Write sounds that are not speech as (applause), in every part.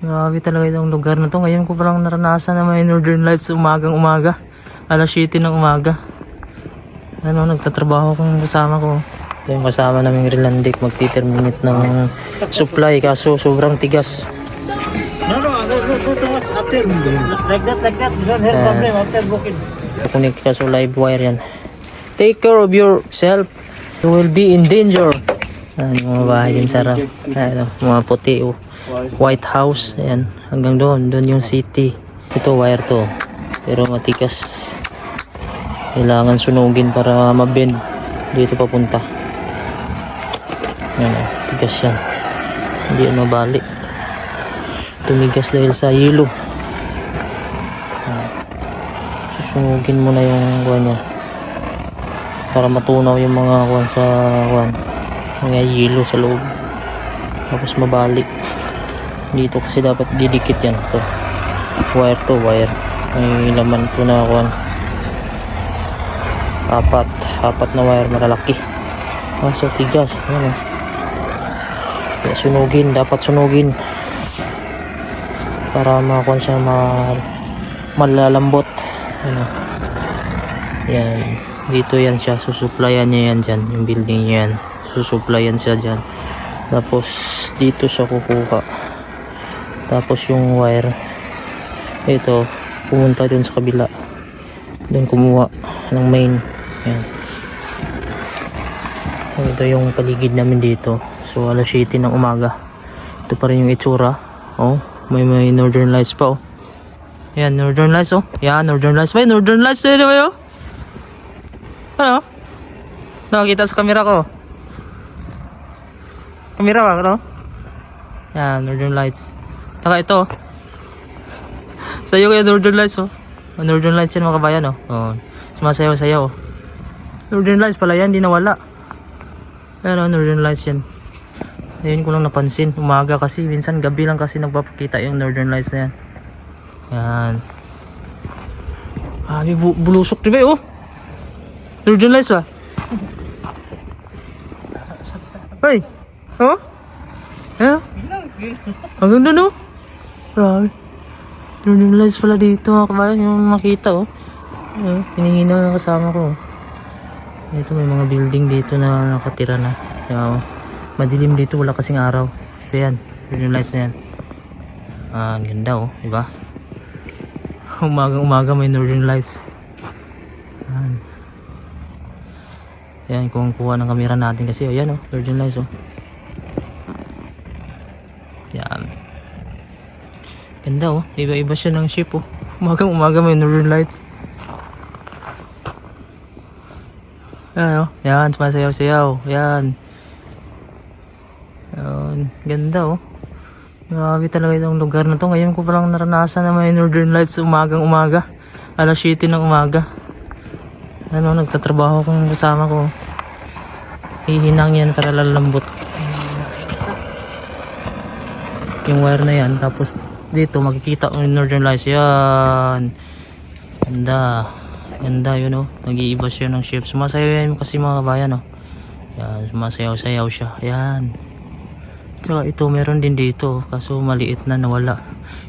Grabe talaga itong lugar na to. Ngayon ko palang naranasan na may Northern Lights umagang umaga. Alas 7 ng umaga. Ano, nagtatrabaho kong kasama ko. Yung kasama naming Rilandic magti-terminate ng supply kaso sobrang tigas. No, no, no, no, no, much. After, like that, like that. One have problem after broken. Kunik ka sa live wire yan. Take care of yourself. You will be in danger. Yung mga bahay din sarap. Ayan, oh, mga puti. Oh. White House. Ayan, hanggang doon. Doon yung city. Ito wire to. Pero matikas. Kailangan sunugin para mabend. Dito papunta. Ayan, tigas yan. Hindi yan mabalik. Tumigas dahil sa yelo. susungugin mo na yung kuwan niya para matunaw yung mga kuwan sa kuwan mga yelo sa loob tapos mabalik dito kasi dapat didikit yan. To wire to wire. May laman to na kuwan apat. Apat na wire malalaki. Kaso tigas. Yan o kaya sunugin. Dapat sunugin. Para makuha siya ma malalambot. Ano? Yan. Dito yan siya. Susuplayan niya yan dyan. Yung building niya yan. Susuplayan siya dyan. Tapos dito siya kukuha tapos yung wire ito pumunta dun sa kabila dun kumuha ng main yan ito yung paligid namin dito so alas 7 ng umaga ito pa rin yung itsura oh may may northern lights pa oh yan, Northern Lights oh. Yan, Northern Lights. May Northern Lights na ba yun? Ano? Nakakita sa camera ko. Camera ba? Ano? Yan, Northern Lights. Taka ito. Sa'yo kaya Northern Lights oh. Oh, Northern Lights yan mga kabayan oh. oh. Sumasayaw-sayaw oh. Northern Lights pala yan, di nawala. Pero Northern Lights yan. Ayun ko lang napansin. Umaga kasi, minsan gabi lang kasi nagpapakita yung Northern Lights na yan. Yan. Ah, may bu bulusok di ba oh? Northern Lights ba? Hey! Oh? Eh? Hanggang doon oh. Grabe. Northern Lights pala dito mga kabayan yung makita oh. Uh, ng kasama ko. Ito may mga building dito na nakatira na. Kaya, madilim dito wala kasing araw. So yan, Northern Lights na yan. Ah, ang ganda oh, di ba? umagang umaga may northern lights yan yan kung kuha ng kamera natin kasi oh, yan oh northern lights oh yan ganda oh iba iba siya ng ship oh umagang umaga may northern lights yan oh yan sumasayaw sayaw yan yan ganda oh Grabe talaga itong lugar na to. Ngayon ko palang naranasan na may Northern Lights umagang umaga. Alas 7 ng umaga. Ano, nagtatrabaho kong kasama ko. Hihinang yan para lalambot. Yung wire na yan. Tapos dito makikita yung Northern Lights. Yan. Ganda. Ganda yun oh. Nag-iiba siya ng shape. Sumasayaw yan kasi mga kabayan oh. Yan, sumasayaw-sayaw siya. Yan. Tsaka ito meron din dito kaso maliit na nawala.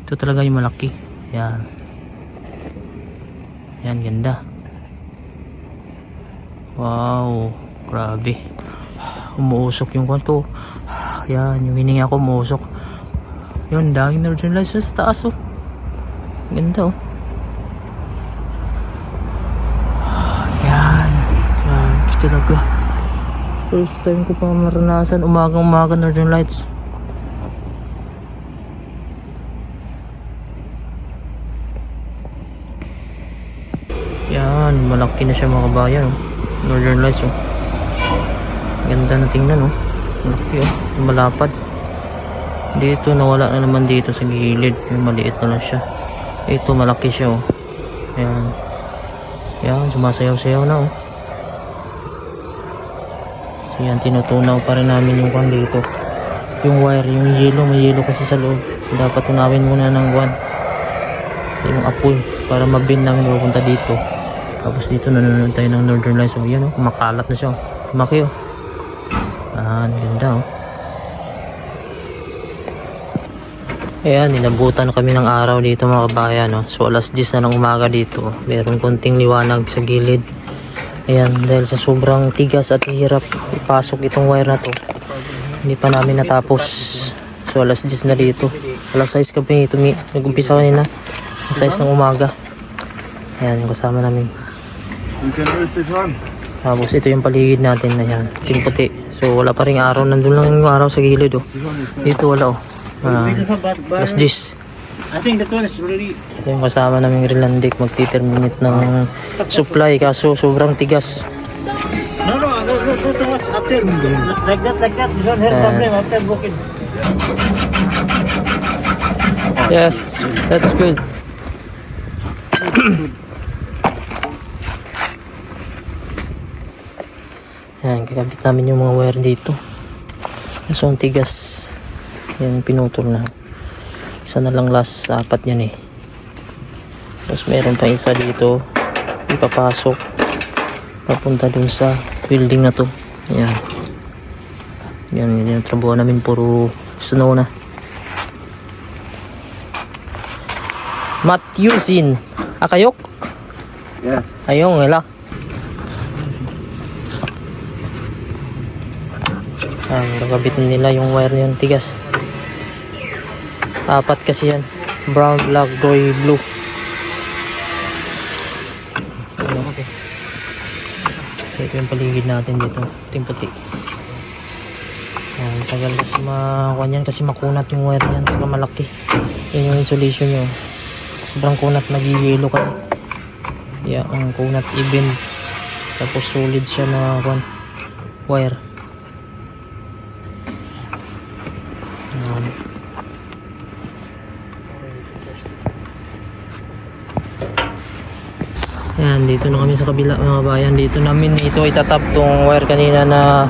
Ito talaga yung malaki. Yan. Yan ganda. Wow, grabe. Umuusok yung kwan ko. Yan, yung hininga ko umuusok. Yun, daming northern lights sa taas oh. Ganda oh. Yan. Grabe talaga. First time ko pa maranasan umagang umaga Northern Lights. Yan, malaki na siya mga kabayan. Oh. Northern Lights oh. Ganda na tingnan oh. Malaki oh, malapad. Dito nawala na naman dito sa gilid. Yung maliit na lang siya. Ito malaki siya oh. Yan. Yan, sumasayaw-sayaw na oh. So yan, tinutunaw pa rin namin yung kwan dito. Yung wire, yung yellow, may yellow kasi sa loob. Dapat tunawin muna ng kwan. Yung apoy, para mabin namin pupunta dito. Tapos dito nanonood tayo ng Northern Lights. So yan oh, kumakalat na siya oh. Kumaki oh. Ang ganda oh. Ayan, inabutan kami ng araw dito mga kabayan. No? So alas 10 na ng umaga dito. Meron konting liwanag sa gilid. Ayan, dahil sa sobrang tigas at hirap ipasok itong wire na to. Hindi pa namin natapos. So alas 10 na dito. Alas 6 kami tumi nag-umpisa kanina. Alas 6 ng umaga. Ayan, yung kasama namin. Tapos ito yung paligid natin na yan. Yung puti. So wala pa rin araw. Nandun lang yung araw sa gilid oh. Dito wala oh. Ah, alas 10. I think that one is already. Yung kasama naming Rilandic magti-terminate ng supply kaso sobrang tigas. No, no, no, no, no, too much after. Like that, like that. This one has Yeah. problem after broken. Yes, that's good. Yan, kakabit namin yung mga wire dito. Kaso ang tigas. Yan, pinutol na. Isa na lang last, apat yan eh. Tapos meron pa isa dito. Ipapasok. Papunta dun sa building na to. Yan. Yan, yan yung trabaho namin. Puro snow na. Matyusin. Akayok? Yeah. Ayong, wala. Ah, gagabit nila yung wire na yun, tigas. Apat kasi yan. Brown, black, gray, blue. Okay. Ito yung paligid natin dito. Ito puti. Yan, tagal kasi makuha yan kasi makunat yung wire yan. Saka malaki. Yan yung insulation nyo. Sobrang kunat, nag-yellow ka. Yeah, ang kunat even. Tapos solid siya na wire. Yan. Yan, dito na kami sa kabila mga bayan. Dito namin ito itatap tong wire kanina na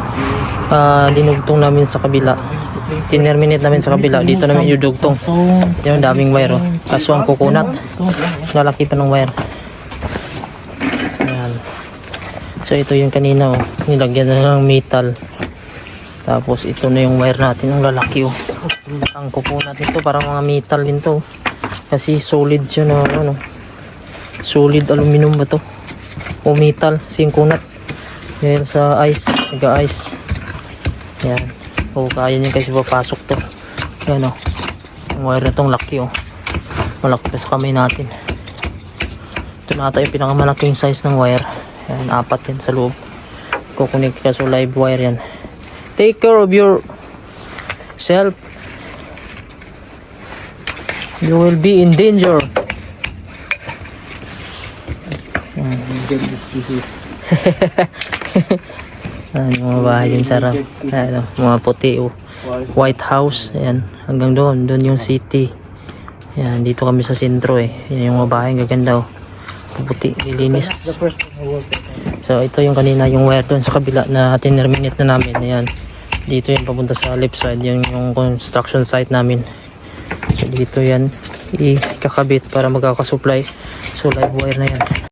ah, dinugtong namin sa kabila. Tinerminate namin sa kabila. Dito namin idudugtong. Yung daming wire oh. Kaso ang kukunat. Lalaki pa ng wire. Ayan. So ito yung kanina oh. Nilagyan na ng metal. Tapos ito na yung wire natin. Ang lalaki oh. Ang kukunat nito parang mga metal din to. Kasi solid siya na ano. Solid aluminum ba to? O metal. Singkunat. Dahil sa ice. Nag-ice. Yan. O kaya niya kasi papasok to. Yan oh. Ang wire na tong laki oh. Malaki pa sa kamay natin. Ito na ata pinakamalaking size ng wire. Yan, apat yan sa loob. Kukunik ka sa live wire yan. Take care of your self. You will be in danger. (laughs) Ayan, yung mga bahay din sarap. Ayan, mga puti. Oh. White House. Ayan, hanggang doon. Doon yung city. Ayan, dito kami sa sentro eh. Yan yung mga bahay. Gaganda oh. Puti, lilinis. So ito yung kanina yung wire doon sa kabila na tinerminate na namin. Ayan. Dito yung papunta sa left side. Yung, yung construction site namin. So dito yan ikakabit para magkakasupply. So live wire na yan.